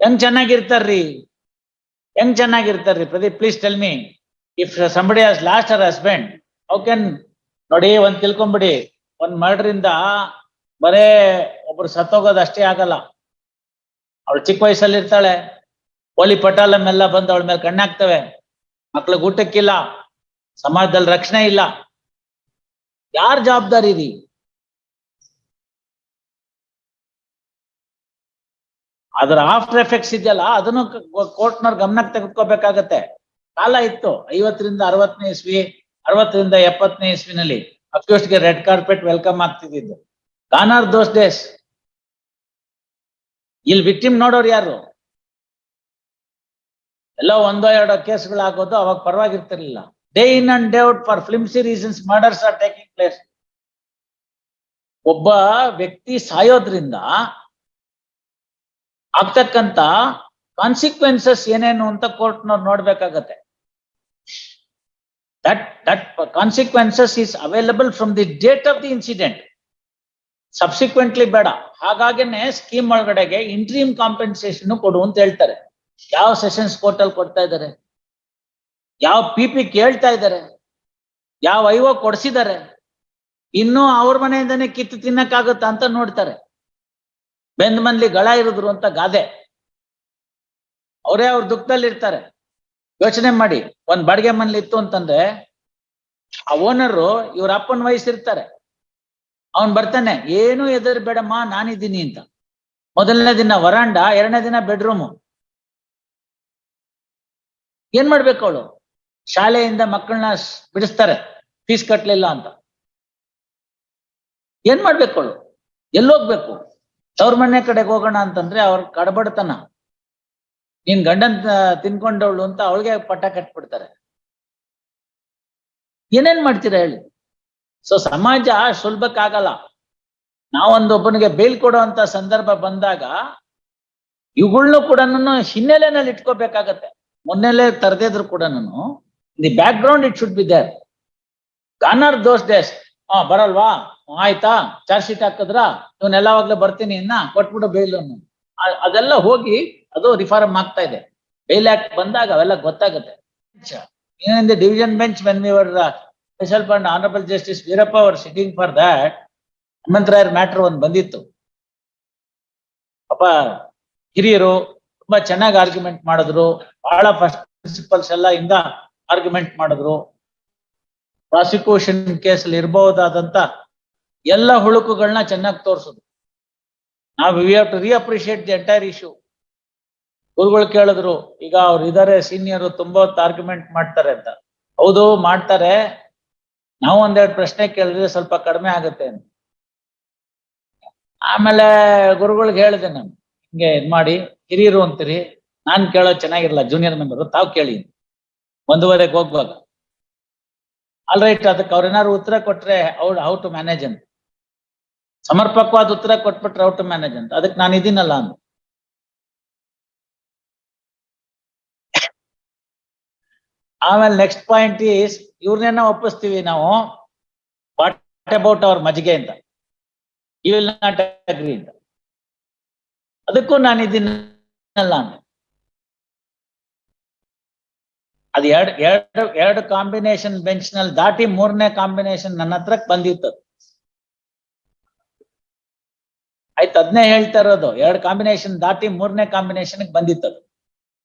ಹೆಂಗ್ ಚೆನ್ನಾಗಿರ್ತಾರ್ರಿ? ಹೆಂಗ್ ಚೆನ್ನಾಗಿರ್ತಾರ್ರಿ? Pradeep please tell me if somebody has lost our husband how can ನೋಡಿ, ಒಂದ್ ತಿಳ್ಕೊಂಬಿಡಿ. ಒಂದ್ ಮರ್ಡರ್ ಇಂದ ಬರೇ ಒಬ್ರು ಸತ್ತೋಗೋದು ಅಷ್ಟೇ ಆಗಲ್ಲ. ಅವಳು ಚಿಕ್ಕ ವಯಸ್ಸಲ್ಲಿ ಇರ್ತಾಳೆ ಹೋಲಿ ಪಟಾಲಂ ಎಲ್ಲ ಬಂದು ಅವಳ ಮೇಲೆ ಕಣ್ಣಾಗ್ತವೆ ಮಕ್ಳಿಗೆ ಊಟಕ್ಕಿಲ್ಲ. ಸಮಾಜದಲ್ಲಿ ರಕ್ಷಣೆ ಇಲ್ಲ. ಯಾರ ಜವಾಬ್ದಾರಿ ರೀ? ಅದರ ಆಫ್ಟರ್ ಎಫೆಕ್ಟ್ಸ್ ಇದೆಯಲ್ಲ, ಅದನ್ನು ಕೋರ್ಟ್ನವ್ರ ಗಮನಕ್ಕೆ ತೆಗೆದುಕೋಬೇಕಾಗತ್ತೆ. ಕಾಲ ಇತ್ತು, ಐವತ್ತರಿಂದ ಅರವತ್ತನೇ ಇಸ್ವಿ, ಅರವತ್ತರಿಂದ ಎಪ್ಪತ್ತನೇ ಇಸ್ವಿನಲ್ಲಿ ಅಕ್ಯೂಸ್ಡ್ಗೆ ರೆಡ್ ಕಾರ್ಪೆಟ್ ವೆಲ್ಕಮ್ ಆಗ್ತಿದ್ದು ಗಾನ್ ಆರ್ ದೋಸ್ ಡೇಸ್. ಇಲ್ಲಿ ವಿಕ್ಟಿಮ್ ನೋಡೋರು ಯಾರು? ಎಲ್ಲ ಒಂದೋ ಎರಡೋ ಕೇಸ್ಗಳಾಗೋದು, ಅವಾಗ ಪರವಾಗಿರ್ತಿರ್ಲಿಲ್ಲ. Day in and day out for flimsy reasons murders are taking place ಒಬ್ಬ ವ್ಯಕ್ತಿ ಸಾಯೋದ್ರಿಂದ ಆಗ್ತಕ್ಕಂತ ಕಾನ್ಸಿಕ್ವೆನ್ಸಸ್ ಏನೇನು ಅಂತ ಕೋರ್ಟ್ನವ್ರು ನೋಡ್ಬೇಕಾಗತ್ತೆ. That that consequences is available from the date of the incident subsequently ಬೇಡ. ಹಾಗಾಗಿನೇ ಸ್ಕೀಮ್ ಒಳಗಡೆಗೆ ಇಂಟ್ರೀಮ್ ಕಾಂಪೆನ್ಸೇಷನ್ ಕೊಡು ಅಂತ ಹೇಳ್ತಾರೆ. ಯಾವ ಸೆಷನ್ಸ್ ಕೋರ್ಟ್ ಅಲ್ಲಿ ಕೊಡ್ತಾ ಇದ್ದಾರೆ? ಯಾವ ಪಿ ಪಿ ಕೇಳ್ತಾ ಇದ್ದಾರೆ? ಯಾವ ಐವೋ ಕೊಡ್ಸಿದ್ದಾರೆ? ಇನ್ನೂ ಅವ್ರ ಮನೆಯಿಂದನೇ ಕಿತ್ತು ತಿನ್ನಕ್ಕಾಗುತ್ತಾ ಅಂತ ನೋಡ್ತಾರೆ. ಬೆಂದ್ ಮನ್ಲಿ ಗಳ ಇರಿದ್ರು ಅಂತ ಗಾದೆ. ಅವರೇ ಅವ್ರ ದುಃಖದಲ್ಲಿ ಇರ್ತಾರೆ ಯೋಚನೆ ಮಾಡಿ, ಒಂದ್ ಬಾಡಿಗೆ ಮನ್ಲಿ ಇತ್ತು ಅಂತಂದ್ರೆ, ಆ ಓನರು ಇವ್ರ ಅಪ್ಪನ ವಯಸ್ಸಿರ್ತಾರೆ. ಅವನ್ ಬರ್ತಾನೆ, ಏನು ಎದುರು ಬೇಡಮ್ಮ ನಾನಿದ್ದೀನಿ ಅಂತ. ಮೊದಲನೇ ದಿನ ವರಾಂಡ, ಎರಡನೇ ದಿನ ಬೆಡ್ರೂಮು ಏನ್ ಮಾಡ್ಬೇಕು ಅವಳು? ಶಾಲೆಯಿಂದ ಮಕ್ಕಳನ್ನ ಬಿಡಿಸ್ತಾರೆ, ಫೀಸ್ ಕಟ್ಲಿಲ್ಲ ಅಂತ. ಏನ್ ಮಾಡ್ಬೇಕು ಅವಳು? ಎಲ್ಲೋಗ್ಬೇಕು. ತವ್ರ ಮನೆ ಕಡೆಗೆ ಹೋಗೋಣ ಅಂತಂದ್ರೆ ಅವ್ರ ಕಡಬಡತನ. ನೀನ್ ಗಂಡನ್ ತಿನ್ಕೊಂಡವಳು ಅಂತ ಅವಳಿಗೆ ಪಟ್ಟ ಕಟ್ಬಿಡ್ತಾರೆ. ಏನೇನ್ ಮಾಡ್ತೀರಾ ಹೇಳಿ? ಸೊ ಸಮಾಜ ಸುಲಭಕ್ಕಾಗಲ್ಲ ನಾವೊಂದೊಬ್ಬನಿಗೆ ಬೇಲ್ ಕೊಡುವಂತ ಸಂದರ್ಭ ಬಂದಾಗ, ಇವುಗಳ್ನು ಕೂಡ ಹಿನ್ನೆಲೆನಲ್ಲಿ ಇಟ್ಕೋಬೇಕಾಗತ್ತೆ. ಮುನ್ನೆಲೆ ತರದಿದ್ರು ಕೂಡ the background it should be there. Gone are those days ಹಾ, ಬರಲ್ವಾ? ಆಯ್ತಾ? ಚಾರ್ಜ್ ಶೀಟ್ ಹಾಕಿದ್ರ ಇವನ್ನೆಲ್ಲಾವಾಗ್ಲೂ ಬರ್ತೀನಿ, ಇನ್ನ ಕೊಟ್ಬಿಡು ಬೇಲ್ ಅದೆಲ್ಲ ಹೋಗಿ ಅದು ರಿಫಾರ್ಮ್ ಆಗ್ತಾ ಇದೆ. ಬೇಲ್ ಆಕ್ಟ್ ಬಂದಾಗ ಅವೆಲ್ಲ ಗೊತ್ತಾಗುತ್ತೆ. ಏನಂದ್ರೆ division bench when we were special fund honourable justice Veerappa hour sitting for that ಹನುಮಂತರಾಯರ್ ಮ್ಯಾಟರ್ ಒಂದು ಬಂದಿತ್ತು. ಅಪ್ಪ ಹಿರಿಯರು ತುಂಬಾ ಚೆನ್ನಾಗಿ ಆರ್ಗ್ಯುಮೆಂಟ್ ಮಾಡಿದ್ರು. ಬಹಳ ಫಸ್ಟ್ ಪ್ರಿನ್ಸಿಪಲ್ಸ್ ಎಲ್ಲ ಇಂದ ಆರ್ಗ್ಯುಮೆಂಟ್ ಮಾಡಿದ್ರು. ಪ್ರಾಸಿಕ್ಯೂಷನ್ ಕೇಸಲ್ಲಿ ಇರಬಹುದಾದಂತ ಎಲ್ಲ ಹುಳುಕುಗಳನ್ನ ಚೆನ್ನಾಗಿ ತೋರಿಸುದು. ನಾವು we have to reappreciate the entire issue ಗುರುಗಳು ಕೇಳಿದ್ರು, ಈಗ ಅವ್ರು ಇದಾರೆ ಸೀನಿಯರ್ ತುಂಬಾ ಹೊತ್ತು ಆರ್ಗ್ಯುಮೆಂಟ್ ಮಾಡ್ತಾರೆ ಅಂತ. ಹೌದು, ಮಾಡ್ತಾರೆ. ನಾವು ಒಂದೆರಡು ಪ್ರಶ್ನೆ ಕೇಳಿದ್ರೆ ಸ್ವಲ್ಪ ಕಡಿಮೆ ಆಗುತ್ತೆ ಅಂತ. ಆಮೇಲೆ ಗುರುಗಳಿಗೆ ಹೇಳಿದೆ ನಾನು, ಹಿಂಗೆ ಇದ್ ಮಾಡಿ, ಹಿರಿಯರು ಅಂತೀರಿ, ನಾನ್ ಕೇಳೋದ್ ಚೆನ್ನಾಗಿರಲ್ಲ ಜೂನಿಯರ್ ಮೆಂಬರ್ ತಾವು ಕೇಳಿ. ಒಂದೂವರೆಗೆ ಹೋಗ್ವಾಗ. ಆಲ್ ರೈಟ್ ಅದಕ್ಕೆ ಅವ್ರೇನಾದ್ರು ಉತ್ತರ ಕೊಟ್ರೆ ಅವ್ರು ಹೌ ಟು ಮ್ಯಾನೇಜ್ ಅಂತ. ಸಮರ್ಪಕವಾದ ಉತ್ತರ ಕೊಟ್ಬಿಟ್ರೆ ಹೌ ಟು ಮ್ಯಾನೇಜ್ ಅಂತ. ಅದಕ್ಕೆ ನಾನು ಇದೀನಲ್ಲ ಅಂತ ಆಮೇಲೆ ನೆಕ್ಸ್ಟ್ ಪಾಯಿಂಟ್ ಈಸ್ ಇವ್ರನ್ನೇನ ಒಪ್ಪಿಸ್ತೀವಿ ನಾವು. ವಾಟ್ ಅಬೌಟ್ ಅವ್ರ ಮಜ್ಜಿಗೆ ಅಂತ. ಯು ವಿಲ್ ನಾಟ್ ಅಗ್ರಿ ಅಂತ. ಅದಕ್ಕೂ ನಾನು ಇದೀನಲ್ಲ ಅಂತ ಅದು ಎರಡು ಎರಡು ಎರಡು ಕಾಂಬಿನೇಷನ್ ಬೆಂಚ್ನಲ್ಲಿ ದಾಟಿ ಮೂರನೇ ಕಾಂಬಿನೇಷನ್ ನನ್ನ ಹತ್ರಕ್ ಬಂದಿತ್ತು. ಆಯ್ತು ಅದನ್ನೇ ಹೇಳ್ತಾ ಇರೋದು. ಎರಡು ಕಾಂಬಿನೇಷನ್ ದಾಟಿ ಮೂರನೇ ಕಾಂಬಿನೇಷನ್ ಬಂದಿತ್ತು ಅದು.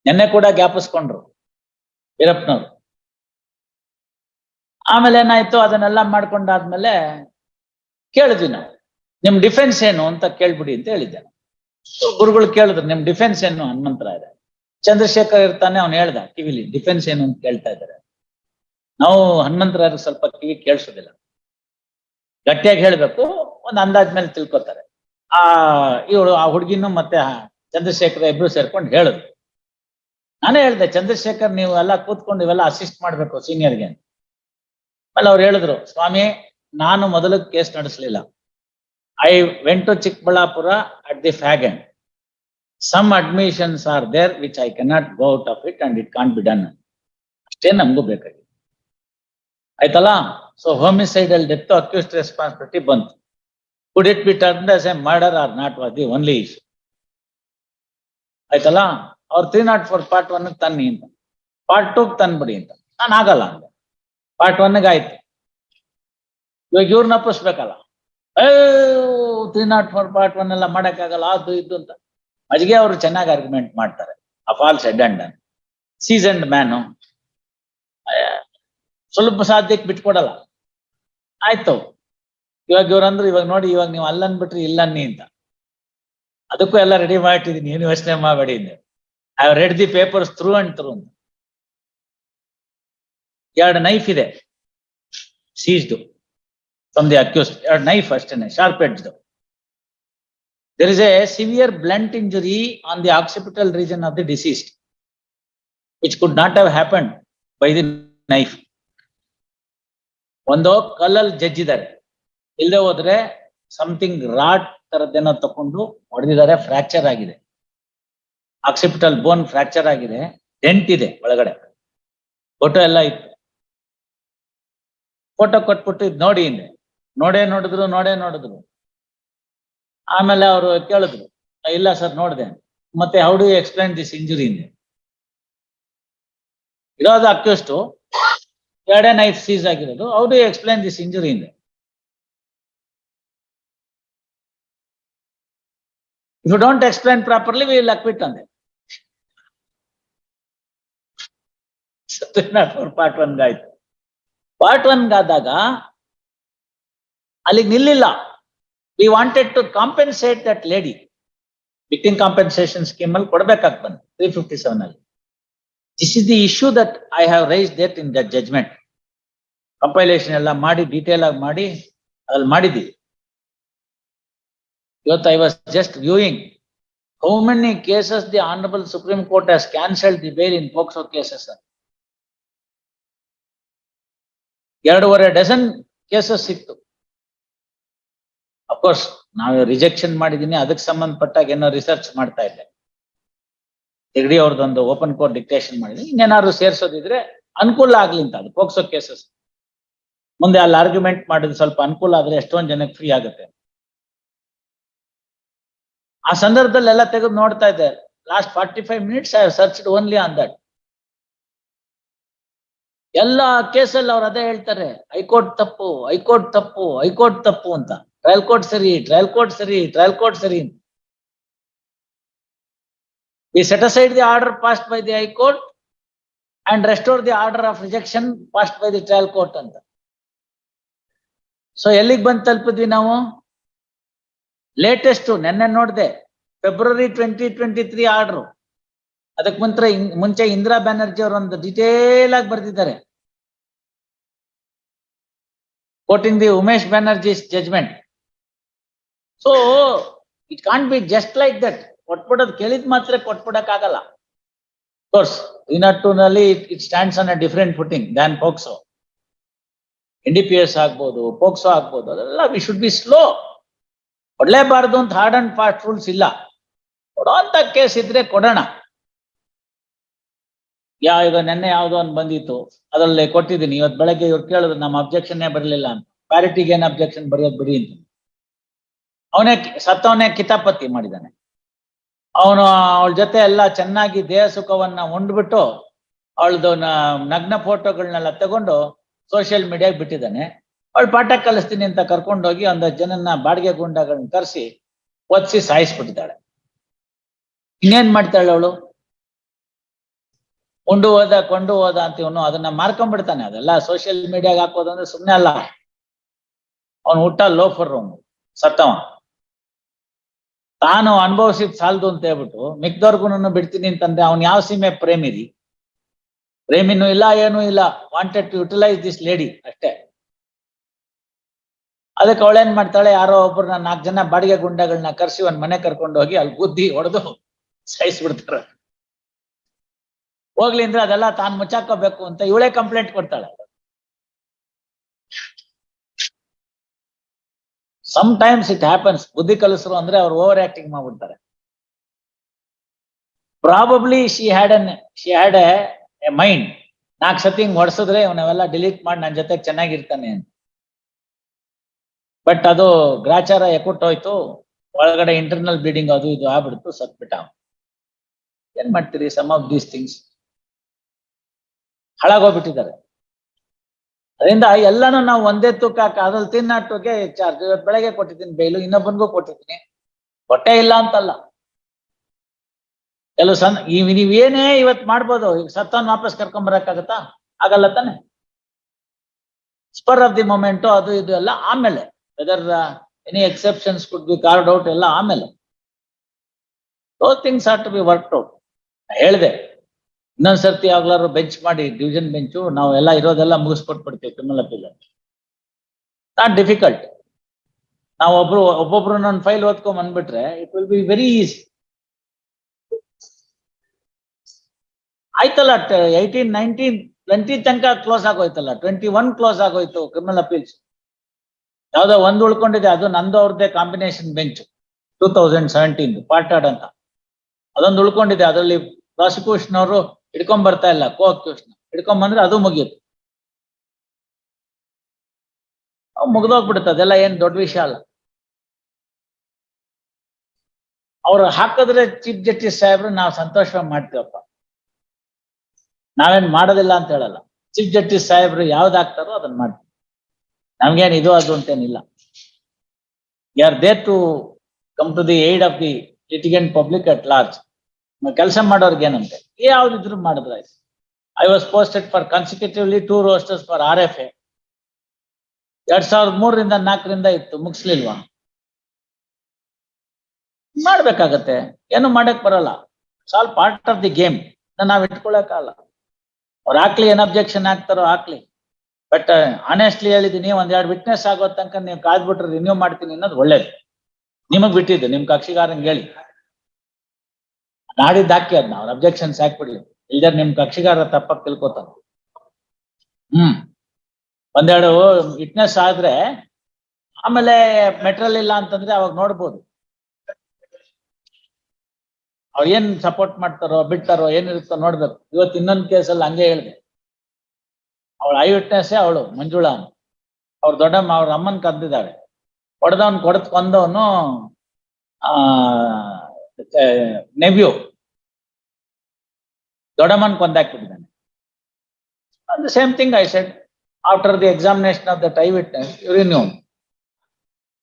ನಿನ್ನೆ ಕೂಡ ಜ್ಞಾಪಿಸ್ಕೊಂಡ್ರು ವೀರಪ್ಪನವ್ರು. ಆಮೇಲೆ ಏನಾಯ್ತು? ಅದನ್ನೆಲ್ಲ ಮಾಡ್ಕೊಂಡಾದ್ಮೇಲೆ ಕೇಳಿದ್ವಿ ನಾವು. ನಿಮ್ ಡಿಫೆನ್ಸ್ ಏನು ಅಂತ ಕೇಳ್ಬಿಡಿ ಅಂತ ಹೇಳಿದ್ದೆ. ಗುರುಗಳು ಕೇಳಿದ್ರು, ನಿಮ್ ಡಿಫೆನ್ಸ್ ಏನು ಹನುಮಂತರಾಯರೇ? ಚಂದ್ರಶೇಖರ್ ಇರ್ತಾನೆ, ಅವ್ನು ಹೇಳ್ದ, ಕಿವಿಲಿ ಡಿಫೆನ್ಸ್ ಏನು? ಅಂತ ಕೇಳ್ತಾ ಇದ್ದಾರೆ ನಾವು ಹನುಮಂತರಾಜ್ ಸ್ವಲ್ಪ ಕಿವಿ ಕೇಳಿಸೋದಿಲ್ಲ. ಗಟ್ಟಿಯಾಗಿ ಹೇಳ್ಬೇಕು, ಒಂದ್ ಅಂದಾಜ್ ಮೇಲೆ ತಿಳ್ಕೊತಾರೆ. ಆ, ಇವಳು, ಆ ಹುಡುಗಿನೂ ಮತ್ತೆ ಚಂದ್ರಶೇಖರ್ ಇಬ್ರು ಸೇರ್ಕೊಂಡು ಹೇಳಿದ್ರು. ನಾನೇ ಹೇಳ್ದೆ, ಚಂದ್ರಶೇಖರ್ ನೀವು ಎಲ್ಲ ಕೂತ್ಕೊಂಡು ಇವೆಲ್ಲ ಅಸಿಸ್ಟ್ ಮಾಡ್ಬೇಕು ಸೀನಿಯರ್ಗೆ ಆಮೇಲೆ ಅವ್ರು ಹೇಳಿದ್ರು, ಸ್ವಾಮಿ, ನಾನು ಮೊದಲು case ನಡೆಸಲಿಲ್ಲ. I went to Chikkaballapura at the fag end some admissions are there which I cannot go out of it and it can be done ಅಷ್ಟೇ ನಮಗೂ ಬೇಕಾಗಿದೆ. ಆಯ್ತಲ್ಲ? So homicidal death accused responsibility ಬಂತು. Could it be turn as a murder or not was the only issue ಆಯ್ತಲ್ಲ? ಅವ್ರು three nought four part one ತನ್ನಿ ಅಂತ. Part two ತಂದ್ಬಿಡಿ ಅಂತ. ನಾನು ಆಗಲ್ಲ ಅಂದೆ ಪಾರ್ಟ್ ಒನ್ಗೆ ಆಯ್ತು. ಇವಾಗ ಇವ್ರನ್ನ ಅಪ್ಪಿಸ್ಬೇಕಲ್ಲ three nought four part one ಎಲ್ಲ ಮಾಡೋಕ್ಕಾಗಲ್ಲ, ಅದು ಇದು ಅಂತ. ಮಜ್ಗೆ ಅವರು ಚೆನ್ನಾಗಿ ಆರ್ಗ್ಯುಮೆಂಟ್ ಮಾಡ್ತಾರೆ. After all said and seasoned man ಸ್ವಲ್ಪ ಸಾಧ್ಯಕ್ಕೆ ಬಿಟ್ಕೊಡಲ್ಲ. ಆಯ್ತು. ಇವಾಗ ಇವ್ರಂದ್ರು ಇವಾಗ ನೋಡಿ, ಇವಾಗ ನೀವು ಅಲ್ಲನ್ಬಿಟ್ರಿ ಇಲ್ಲನ್ನಿ ಅಂತ. ಅದಕ್ಕೂ ಎಲ್ಲ ರೆಡಿ ಮಾಡಿಟ್ಟಿದೀನಿ ಏನು ಯೋಚನೆ ಮಾಡಬೇಡಿ ಅಂದ್ರೆ I read the papers through and through ಅಂತ. ಎರಡು ನೈಫ್ ಇದೆ. ಸೀಸ್ಡು ತಂದೆ ದಿ ಅಕ್ಯೂಸ್ ಎರಡು ನೈಫ್ ಅಷ್ಟೇನೆ. ಶಾರ್ಪ್ ಎಡ್ಜ್ದು there is a severe blunt injury on the occipital region of the deceased, which could not have happened by the knife. ಒಂದು ಕಲ್ಲಲ್ಲಿ ಜಜ್ಜಿದ್ದಾರೆ. ಇಲ್ಲದೆ ಹೋದ್ರೆ ಸಮಥಿಂಗ್ ರಾಡ್ ತರದ್ದೇನೋ ತಕೊಂಡು ಹೊಡೆದಿದ್ದಾರೆ ಫ್ರಾಕ್ಚರ್ ಆಗಿದೆ. ಆಕ್ಸಿಪಿಟಲ್ ಬೋನ್ ಫ್ರಾಕ್ಚರ್ ಆಗಿದೆ ಡೆಂಟ್ ಇದೆ ಒಳಗಡೆ. ಫೋಟೋ ಎಲ್ಲ ಇತ್ತು. ಫೋಟೋ ಕೊಟ್ಬಿಟ್ಟು ಇದು ನೋಡಿ ಹಿಂದೆ. ನೋಡೇ ನೋಡಿದ್ರು ನೋಡೇ ನೋಡಿದ್ರು. ಆಮೇಲೆ ಅವರು ಕೇಳಿದ್ರು, ಇಲ್ಲ ಸರ್ ನೋಡಿದೆ ಮತ್ತೆ how do explain this injury ಇರೋದು ಅಕ್ಯೂಸ್ಟು, ಎರಡೇ ನೈಫ್ ಸೀಸ್ ಆಗಿರೋದು how do explain this injury ಇಂದ if you don't explain properly we acquit ಅಂದೆ. ಪಾರ್ಟ್ ಒನ್ಗಾಯ್ತು ಪಾರ್ಟ್ ಒನ್ಗಾದಾಗ ಅಲ್ಲಿಗೆ ನಿಲ್ಲಿಲ್ಲ. We wanted to compensate that lady victim compensation scheme ಅಲ್ಲಿ ಕೊಡ್ಬೇಕಾಗ್ ಬಂದು. ತ್ರೀ ಫಿಫ್ಟಿ ಸೆವೆನ್ ಅಲ್ಲಿ. This is the issue that I have raised that in that judgement compilation ಎಲ್ಲ ಮಾಡಿ ಡೀಟೇಲ್ ಆಗಿ ಮಾಡಿ, ಅದ್ರಲ್ಲಿ ಮಾಡಿದ್ದೀವಿ ಇವತ್ತು I was just viewing how many cases the honourable supreme court has cancelled the bail in POCSO cases ಎರಡೂವರೆ dozen cases ಸಿಕ್ತು of course ನಾವು ರಿಜೆಕ್ಷನ್ ಮಾಡಿದೀನಿ, ಅದಕ್ಕೆ ಸಂಬಂಧಪಟ್ಟಾಗ ಏನೋ ರಿಸರ್ಚ್ ಮಾಡ್ತಾ ಇದ್ದೆ. ಹೆಗ್ಡಿ ಅವ್ರದ್ದೊಂದು ಓಪನ್ ಕೋರ್ಟ್ ಡಿಕ್ಟೇಷನ್ ಮಾಡಿದ್ವಿ ಇನ್ನೇನಾದ್ರು ಸೇರ್ಸೋದಿದ್ರೆ ಅನುಕೂಲ ಆಗ್ಲಿ ಅಂತ ಅದು ಪೋಕ್ಸೋ ಕೇಸಸ್ ಮುಂದೆ ಅಲ್ಲಿ ಆರ್ಗ್ಯುಮೆಂಟ್ ಮಾಡಿದ್ರೆ ಸ್ವಲ್ಪ ಅನುಕೂಲ ಆದ್ರೆ ಎಷ್ಟೊಂದ್ ಜನಕ್ಕೆ ಫ್ರೀ ಆಗುತ್ತೆ. ಆ ಸಂದರ್ಭದಲ್ಲಿ ಎಲ್ಲ ತೆಗೆದು ನೋಡ್ತಾ ಇದ್ದೆ. Last forty five minutes I searched only on that ಎಲ್ಲ ಕೇಸಲ್ಲಿ ಅವ್ರು ಅದೇ ಹೇಳ್ತಾರೆ. ಹೈಕೋರ್ಟ್ ತಪ್ಪು ಹೈಕೋರ್ಟ್ ತಪ್ಪು ಹೈಕೋರ್ಟ್ ತಪ್ಪು ಅಂತ. ಟ್ರಯಲ್ ಕೋರ್ಟ್ ಸರಿ ಟ್ರಯಲ್ ಕೋರ್ಟ್ ಸರಿ ಟ್ರಯಲ್ ಕೋರ್ಟ್ ಸರಿ set aside the order passed by the high court and restore the order of rejection passed by the trial court ಅಂತ. ಸೊ ಎಲ್ಲಿಗೆ ಬಂದು ತಲುಪಿದ್ವಿ ನಾವು? ಲೇಟೆಸ್ಟ್ ನೆನ್ನೆ ನೋಡಿದೆ February twenty twenty three order ಅದಕ್ಕೆ ಮುಂಚೆ ಮುಂಚೆ ಇಂದಿರಾ ಬ್ಯಾನರ್ಜಿ ಅವರು ಒಂದು ಡಿಟೇಲ್ ಆಗಿ ಬರೆದಿದ್ದಾರೆ. Quoting the Umesh Banerjee judgement so it can't be just like that ಕೊಟ್ಬಿಡೋದು ಕೇಳಿದ್ ಮಾತ್ರ ಕೊಟ್ಬಿಡಕ್ ಆಗಲ್ಲ ಕೋರ್ಸ್ ಟೂ ನಲ್ಲಿ it stands on a different footing than POCSO N D P S ಆಗ್ಬೋದು ಪೋಕ್ಸೋ ಆಗ್ಬೋದು, ಅದೆಲ್ಲ ವಿ ಶುಡ್ ಬಿ ಸ್ಲೋ ಕೊಡ್ಲೇಬಾರ್ದು ಅಂತ ಹಾರ್ಡ್ ಅಂಡ್ ಫಾಸ್ಟ್ ರೂಲ್ಸ್ ಇಲ್ಲ. ಕೊಡೋಂತ ಕೇಸ್ ಇದ್ರೆ ಕೊಡೋಣ. ಯಾ, ಈಗ ನೆನ್ನೆ ಯಾವುದೋ ಒಂದು ಬಂದಿತ್ತು, ಅದ್ರಲ್ಲಿ ಕೊಟ್ಟಿದ್ದೀನಿ. ಇವತ್ತು ಬೆಳಗ್ಗೆ ಇವ್ರು ಕೇಳಿದ್ರು, ನಮ್ಮ ಅಬ್ಜೆಕ್ಷನ್ನೇ ಬರಲಿಲ್ಲ ಅಂತ. ಪ್ಯಾರಿಟಿಗೆ ಏನ್ ಅಬ್ಜೆಕ್ಷನ್ ಬರೆಯೋದು ಬಿಡಿ ಅಂತ. ಅವನೇ ಸತ್ತವನೇ ಕಿತಾಪತಿ ಮಾಡಿದ್ದಾನೆ. ಅವನು, ಅವಳ ಜೊತೆ ಎಲ್ಲ ಚೆನ್ನಾಗಿ ದೇಹ ಸುಖವನ್ನ ಉಂಡ್ಬಿಟ್ಟು ಅವಳದು ನಗ್ನ ಫೋಟೋಗಳನ್ನೆಲ್ಲ ತಗೊಂಡು ಸೋಷಿಯಲ್ ಮೀಡಿಯಾಗೆ ಬಿಟ್ಟಿದ್ದಾನೆ. ಅವಳು ಪಾಠ ಕಲಿಸ್ತೀನಿ ಅಂತ ಕರ್ಕೊಂಡೋಗಿ ಒಂದಷ್ಟು ಜನನ್ನ ಬಾಡಿಗೆ ಗುಂಡಗಳನ್ನ ಕರೆಸಿ ಒದಿಸಿ ಸಾಯಿಸ್ಬಿಟ್ಟಿದ್ದಾಳೆ. ಇನ್ನೇನ್ ಮಾಡ್ತಾಳೆ ಅವಳು? ಉಂಡು ಹೋದ, ಕೊಂಡು ಹೋದ ಅಂತ ಇವನು ಅದನ್ನ ಮಾರ್ಕೊಂಡ್ಬಿಡ್ತಾನೆ. ಅದೆಲ್ಲ ಸೋಷಿಯಲ್ ಮೀಡಿಯಾಗ ಹಾಕೋದಂದ್ರೆ ಸುಮ್ನೆ ಅಲ್ಲ. ಅವನು ಹುಟ್ಟ ಲೋಫರ್ ಅವನು, ಸತ್ತವ. ತಾನು ಅನುಭವಿಸಿದ್ ಸಾಲದು ಅಂತ ಹೇಳ್ಬಿಟ್ಟು ಮಿಕ್ದವ್ರಿಗೂ ಬಿಡ್ತೀನಿ ಅಂತಂದ್ರೆ ಅವ್ನು ಯಾವ ಸೀಮೆ ಪ್ರೇಮಿರಿ? ಪ್ರೇಮಿನೂ ಇಲ್ಲ, ಏನೂ ಇಲ್ಲ. Wanted to utilise this lady ಅಷ್ಟೇ. ಅದಕ್ಕೆ ಅವಳೇನ್ ಮಾಡ್ತಾಳೆ? ಯಾರೋ ಒಬ್ಬರನ್ನ ನಾಲ್ಕು ಜನ ಬಾಡಿಗೆ ಗುಂಡಗಳನ್ನ ಕರ್ಸಿ ಒಂದ್ ಮನೆ ಕರ್ಕೊಂಡು ಹೋಗಿ ಅಲ್ಲಿ ಬುದ್ಧಿ ಹೊಡೆದು ಸಾಯಿಸ್ಬಿಡ್ತಾರ ಹೋಗ್ಲಿ ಅಂದ್ರೆ ಅದೆಲ್ಲ ತಾನು ಮುಚ್ಚಾಕೋಬೇಕು ಅಂತ ಇವಳೇ ಕಂಪ್ಲೇಂಟ್ ಕೊಡ್ತಾಳೆ. ಸಮ್ ಟೈಮ್ಸ್ ಇಟ್ ಹ್ಯಾಪನ್ಸ್ ಬುದ್ಧಿ ಕಲಿಸರು ಅಂದ್ರೆ ಅವ್ರು ಓವರ್ ಆಕ್ಟಿಂಗ್ ಮಾಡ್ಬಿಡ್ತಾರೆ probably she had an she had a mind ನಾಲ್ಕು ಸತಿ ಹಿಂಗ್ ಹೊಡ್ಸಿದ್ರೆ ಇವನ್ನೆಲ್ಲ ಡಿಲೀಟ್ ಮಾಡಿ ನನ್ನ ಜೊತೆ ಚೆನ್ನಾಗಿರ್ತಾನೆ ಅಂತ. ಬಟ್ ಅದು ಗ್ರಾಚಾರ ಎಕ್ಕುಟ್ಟೋಯ್ತು ಒಳಗಡೆ ಇಂಟರ್ನಲ್ ಬ್ಲೀಡಿಂಗ್ ಅದು ಇದು ಆಗ್ಬಿಡ್ತು, ಸತ್ಬಿಟ್ಟ ಏನ್ ಮಾಡ್ತೀರಿ? ಸಮ್ ಆಫ್ ದೀಸ್ ಥಿಂಗ್ಸ್ ಹಾಳಾಗೋಗ್ಬಿಟ್ಟಿದ್ದಾರೆ ಅದರಿಂದ ಎಲ್ಲಾನು ನಾವು ಒಂದೇ ತೂಕ ಅದ್ರಲ್ಲಿ ತಿನ್ನಟ್ಟುಗೆ ಚಾರ್ಜ್ ಇವತ್ತು ಬೆಳಗ್ಗೆ ಕೊಟ್ಟಿದ್ದೀನಿ ಬೇಲು ಇನ್ನೊಬ್ಬನಿಗೂ ಕೊಟ್ಟಿದ್ದೀನಿ ಹೊಟ್ಟೆ ಇಲ್ಲ ಅಂತಲ್ಲ. ಕೆಲವು ಸಣ್ಣ, ಈ ನೀವೇನೇ ಇವತ್ ಮಾಡ್ಬೋದು, ಈಗ ಸತ್ತನ್ ವಾಪಸ್ ಕರ್ಕೊಂಡ್ ಬರಕ್ಕಾಗತ್ತಾ? ಆಗಲ್ಲ ತಾನೆ. ಸ್ಪರ್ ಆಫ್ ದಿ ಮೊಮೆಂಟು ಅದು ಇದು ಎಲ್ಲ ಆಮೇಲೆ. Whether any exceptions could be carved out ಎಲ್ಲ ಆಮೇಲೆ. Those things are to be work out ಹೇಳ್ದೆ. ಇನ್ನೊಂದ್ಸರ್ತಿ ಯಾವಾಗ್ಲಾರು ಬೆಂಚ್ ಮಾಡಿ ಡಿವಿಷನ್ ಬೆಂಚು ನಾವು ಎಲ್ಲ ಇರೋದೆಲ್ಲ ಮುಗಿಸ್ಕೊಟ್ಬಿಡ್ತೀವಿ ಕ್ರಿಮಿನಲ್ ಅಪೀಲ್ ನಾಟ್ ಡಿಫಿಕಲ್ಟ್ ನಾವು ಒಬ್ರು, ಒಬ್ಬೊಬ್ರು ನನ್ನ ಫೈಲ್ ಓದ್ಕೊಂಡ್ ಬಂದ್ಬಿಟ್ರೆ it will be very easy ಆಯ್ತಲ್ಲ ಏಯ್ಟೀನ್ ನೈನ್ಟೀನ್ ಟ್ವೆಂಟಿ ತನಕ ಕ್ಲೋಸ್ ಆಗೋಯ್ತಲ್ಲ ಟ್ವೆಂಟಿ ಒನ್ ಕ್ಲೋಸ್ ಆಗೋಯ್ತು ಕ್ರಿಮಿನಲ್ ಅಪೀಲ್ಸ್ ಯಾವ್ದೋ ಒಂದು ಉಳ್ಕೊಂಡಿದೆ, ಅದು ನಂದು ಅವ್ರದ್ದೇ combination bench two thousand seventeen part ಅಂತ. ಅದೊಂದು ಉಳ್ಕೊಂಡಿದೆ, ಅದರಲ್ಲಿ ಪ್ರಾಸಿಕ್ಯೂಷನ್ ಅವರು ಹಿಡ್ಕೊಂಡ್ ಬರ್ತಾ ಇಲ್ಲ, ಕೋ ಅಕ್ಯೂಷನ್ ಹಿಡ್ಕೊಂಡ್ ಬಂದ್ರೆ ಅದು ಮುಗಿಯುತ್ತೆ. ಮುಗ್ದೋಗ್ಬಿಡುತ್ತೆ, ಅದೆಲ್ಲ ಏನ್ ದೊಡ್ಡ ವಿಷಯ ಅಲ್ಲ. ಅವ್ರು ಹಾಕಿದ್ರೆ ಚೀಫ್ ಜಸ್ಟಿಸ್ ಸಾಹೇಬ್ರು ನಾವು ಸಂತೋಷ ಮಾಡ್ತೀವಪ್ಪ. ನಾವೇನ್ ಮಾಡೋದಿಲ್ಲ ಅಂತ ಹೇಳಲ್ಲ. ಚೀಫ್ ಜಸ್ಟಿಸ್ ಸಾಹೇಬ್ರು ಯಾವ್ದು ಹಾಕ್ತಾರೋ ಅದನ್ನ ಮಾಡ್ತೀವಿ. ನಮ್ಗೇನ್ ಇದು ಅದು ಅಂತೇನಿಲ್ಲ. Are there to come to the aid of the litigant public at large ಕೆಲಸ ಮಾಡೋರ್ಗೆ ಏನಂತೆ? ಯಾವ್ದಿದ್ರು ಮಾಡಿದ್ರೆ ಆಯ್ತು I was posted for consecutively two rosters for R F A ಎರಡ್ ಸಾವಿರದ ಮೂರರಿಂದ ನಾಲ್ಕರಿಂದ ಇತ್ತು, ಮುಗಿಸ್ಲಿಲ್ವಾ? ಮಾಡ್ಬೇಕಾಗತ್ತೆ. ಏನು ಮಾಡಕ್ ಬರಲ್ಲ. ಸಾಲ್ ಪಾರ್ಟ್ ಆಫ್ ದಿ ಗೇಮ್ ನಾವ್ ಇಟ್ಕೊಳಕಾಗಲ್ಲ ಅವ್ರು ಹಾಕ್ಲಿ, ಏನ್ ಅಬ್ಜೆಕ್ಷನ್ ಹಾಕ್ತಾರೋ ಹಾಕ್ಲಿ. ಬಟ್ ಆನೆಸ್ಟ್ಲಿ ಹೇಳಿದೀನಿ ಒಂದ್ ಎರಡು ವಿಟ್ನೆಸ್ ಆಗೋ ತನಕ ನೀವು ಕಾದ್ಬಿಟ್ರೆ ರಿನ್ಯೂ ಮಾಡ್ತೀನಿ ಅನ್ನೋದು ಒಳ್ಳೇದು. ನಿಮಗ್ ಬಿಟ್ಟಿದ್ದು, ನಿಮ್ ಕಕ್ಷಿಗಾರಂಗ್ ಹೇಳಿ. ನಾಡಿದ್ದು ಹಾಕಿ ಅದ್ನ ಅವ್ರ ಅಬ್ಜೆಕ್ಷನ್ಸ್ ಹಾಕ್ಬಿಡ್ಲಿ ಇಲ್ದಾರೆ ನಿಮ್ ಕಕ್ಷಿಗಾರ ತಪ್ಪಾಗಿ ತಿಳ್ಕೊತಾನ ಹ್ಮ್. ಒಂದೆರಡು ವಿಟ್ನೆಸ್ ಆದ್ರೆ ಆಮೇಲೆ ಮೆಟ್ರಲ್ ಇಲ್ಲ ಅಂತಂದ್ರೆ ಅವಾಗ ನೋಡ್ಬೋದು. ಅವ್ರು ಏನ್ ಸಪೋರ್ಟ್ ಮಾಡ್ತಾರೋ, ಬಿಡ್ತಾರೋ, ಏನಿರುತ್ತೋ ನೋಡ್ಬೇಕು. ಇವತ್ತು ಇನ್ನೊಂದು ಕೇಸಲ್ಲಿ ಹಂಗೆ ಹೇಳಿದೆ. ಅವಳ ಐ ವಿಟ್ನೆಸ್ಸೇ ಅವಳು, ಮಂಜುಳಾ ಅವ್ರ ದೊಡ್ಡಮ್ಮ ಅವ್ರ ಅಮ್ಮನ್ ಕದ್ದಿದ್ದಾಳೆ ಹೊಡೆದವನ್ ಕೊಡತ್ ಕೊಂದವನು, ಆ ನೆವ್ಯೂ. ದೊಡ್ಡಮ್ಮನ್ ಕೊಂದಾಕ್ಬಿಟ್ಟಿದ್ದಾನೆ. The same thing I said after the examination of that I witness renew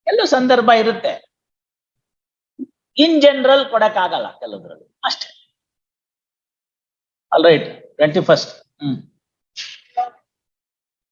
ಎಲ್ಲೂ ಸಂದರ್ಭ ಇರುತ್ತೆ. ಇನ್ ಜನರಲ್ ಕೊಡಕ್ಕಾಗಲ್ಲ ಕೆಲವ್ರಲ್ಲಿ. ಅಷ್ಟೇ. ಅಲ್ ರೈಟ್ ಟ್ವೆಂಟಿ ಫಸ್ಟ್ ಹ್ಮ್.